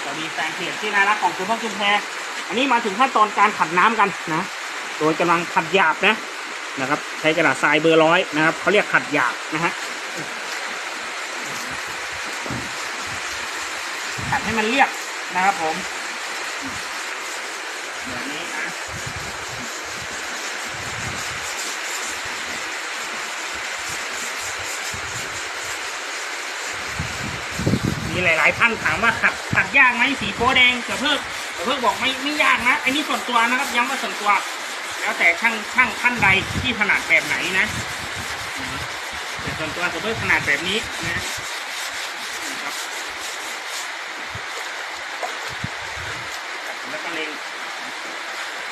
สวัสดีแฟนเพจที่น่ารักของคุณพ่อคุณแพรอันนี้มาถึงขั้นตอนการขัดน้ำกันนะโดยกำลังขัดหยาบนะนะครับ ใช้กระดาษทรายเบอร์ร้อยนะครับเขาเรียกขัดหยาบนะฮะขัดให้มันเรียบนะครับผมแบบนี้นะ มีหลาย ๆ ท่านถามว่าขัดขัดยากไหมสีโปแดงแต่เพิ่งแต่เพิ่งบอกไม่ไม่ยากนะไอันนี้ส่วนตัวนะครับย้ำว่าส่วนตัว แล้วแต่ช่างช่างท่านใดที่ถนัดแบบไหนนะแต่ส่วนตัวจะเพิ่มขนาดแบบนี้นะครับแล้วก็เล็ง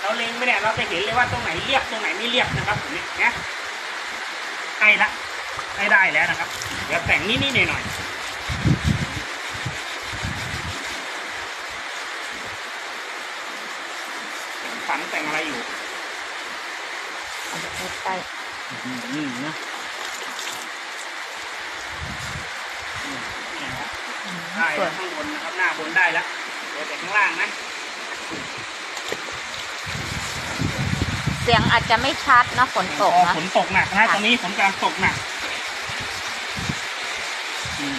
เราเล็งไปเนี่ยเราจะเห็นเลยว่าตรงไหนเรียบตรงไหนไม่เรียบนะครับผมเนี่ยนะใกล้ละใกล้ได้แล้วนะครับ เดี๋ยวแต่งนิดๆหน่อยๆ ฝันแต่งอะไรอยู่ใกล้นี่นะนี่นะได้ส่วนข้างบนนะครับ หน้าบนได้แล้วเดี๋ยวแต่ข้างล่างนะ เสียงอาจจะไม่ชัดนะฝนตกพอนะ ฝนตกหนักนะค่ะตรงนี้ฝนกำลังตกหนักอืม